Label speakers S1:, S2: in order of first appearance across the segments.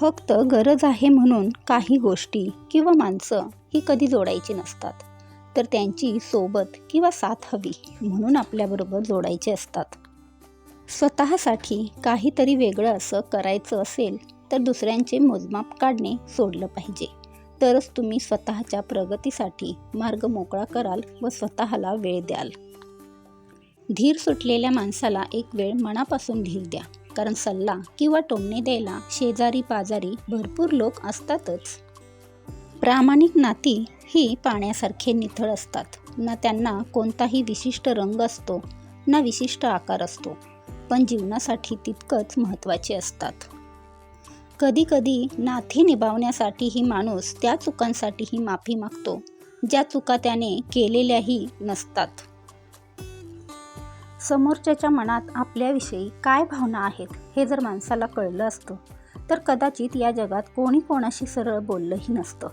S1: फक्त गरज आहे म्हणून काही गोष्टी किंवा माणसं ही कधी जोडायची नसतात. तर त्यांची सोबत किंवा साथ हवी म्हणून आपल्याबरोबर जोडायचे असतात. स्वतःसाठी काहीतरी वेगळं असं करायचं असेल तर दुसऱ्यांचे मोजमाप काढणे सोडलं पाहिजे. तरच तुम्ही स्वतःच्या प्रगतीसाठी मार्ग मोकळा कराल व स्वतःला वेळ द्याल. धीर सुटलेल्या माणसाला एक वेळ मनापासून धीर द्या. कारण सल्ला किंवा टोमणे द्यायला शेजारी पाजारी भरपूर लोक असतातच. प्रामाणिक नाती ही पाण्यासारखे निथळ असतात. ना त्यांना कोणताही विशिष्ट रंग असतो ना विशिष्ट आकार असतो पण जीवनासाठी तितकंच महत्त्वाचे असतात. कधीकधी नाती निभावण्यासाठीही माणूस त्या चुकांसाठीही माफी मागतो ज्या चुका त्याने केलेल्याही नसतात. समोरच्याच्या मनात आपल्याविषयी काय भावना आहेत हे जर माणसाला कळलं असतं तर कदाचित या जगात कोणी कोणाशी सरळ बोललंही नसतं.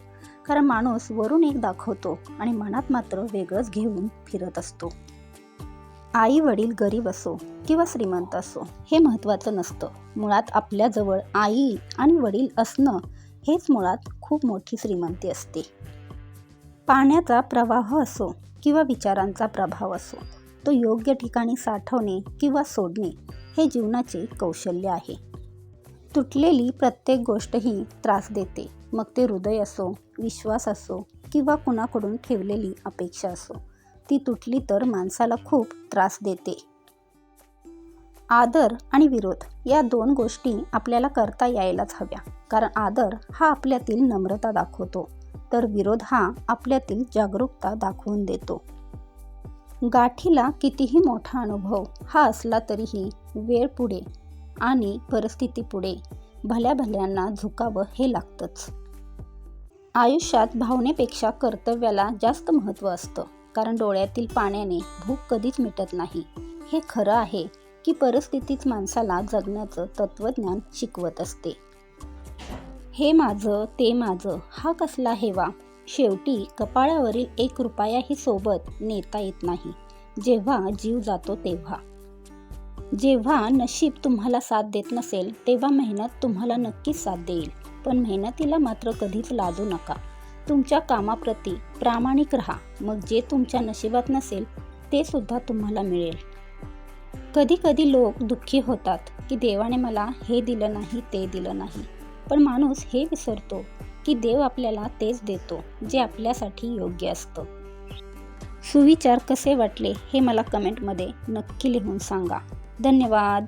S1: कारण माणूस वरून एक दाखवतो आणि मनात मात्र वेगळंच घेऊन फिरत असतो. आई वडील गरीब असो किंवा श्रीमंत असो हे महत्त्वाचं नसतं. मुळात आपल्याजवळ आई आणि वडील असणं हेच मुळात खूप मोठी श्रीमंती असते. पाण्याचा प्रवाह असो किंवा विचारांचा प्रभाव असो तो योग्य ठिकाणी साठवणे किंवा सोडणे हे जीवनाचे कौशल्य आहे. तुटलेली प्रत्येक गोष्ट ही त्रास देते. मग ते हृदय असो विश्वास असो किंवा कुणाकडून ठेवलेली अपेक्षा असो ती तुटली तर माणसाला खूप त्रास देते. आदर आणि विरोध या दोन गोष्टी आपल्याला करता यायलाच हव्या. कारण आदर हा आपल्यातील नम्रता दाखवतो तर विरोध हा आपल्यातील जागरूकता दाखवून देतो. गाठीला कितीही मोठा अनुभव हा असला तरीही वेळ पुढे आणि परिस्थिती पुढे. भल्या भल्यांना झुकावं हे लागतंच. आयुष्यात भावनेपेक्षा कर्तव्याला जास्त महत्त्व असतं कारण डोळ्यातील पाण्याने भूक कधीच मिटत नाही. हे खरं आहे की परिस्थितीच माणसाला जगण्याचं तत्त्वज्ञान शिकवत असते. हे माझं ते माझं हा कसला हेवा? शेवटी कपाळावरील एक रुपयाही सोबत नेता येत नाही. जेव्हा जीव जातो तेव्हा. जेव्हा नशीब तुम्हाला साथ देत नसेल तेव्हा मेहनत तुम्हाला नक्कीच साथ देईल. पण मेहनतीला मात्र कधीच लाजू नका. तुमच्या कामाप्रती प्रामाणिक राहा. मग जे तुमच्या नशिबात नसेल ते सुद्धा तुम्हाला मिळेल. कधी कधी लोक दुःखी होतात की देवाने मला हे दिलं नाही ते दिलं नाही. पण माणूस हे विसरतो की देव आपल्याला तेच देतो जे आपल्यासाठी योग्य असतं. सुविचार कसे वाटले हे मला कमेंटमध्ये नक्की लिहून सांगा. धन्यवाद.